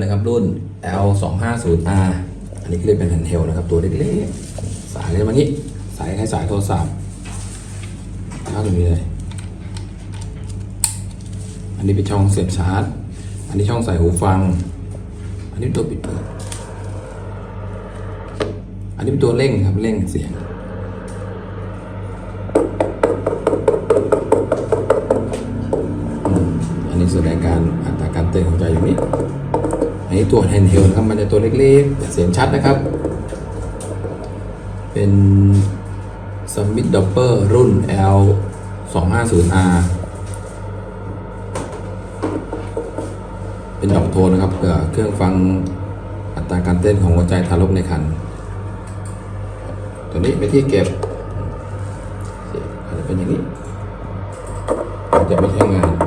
นะครับรุ่น L 2 5 0 R อันนี้ก็เรียเป็นแผ่นเทลนะครับ ตัวเล็กๆ สายเลยมานี้ สายคล้สายโทรศัพท์ข้าตรงนี้เลย อันนี้เป็นช่องเสียบชาร์จ อันนี้ช่องใส่หูฟัง อันนี้ตัวปิดเปิด อันนี้เป็นตัวเร่งครับเร่งเสียงอันนี้แสดงการอัตราการเต้นของใจอยู่นี่อั นี้ตัวแฮนด์เฮลนะครับ มันจะตัวเล็กๆ เสียงชัดนะครับ เป็นสมิธดับเบิลรุ่น L 250 R เป็นดอกโทนนะครับเพื่อเครื่องฟังอัตราการเต้นของหัวใจทารกในครรภ์ตัวนี้เป็นที่เก็บอาจจะเป็นอย่างนี้อาจจะไม่ใช้งาน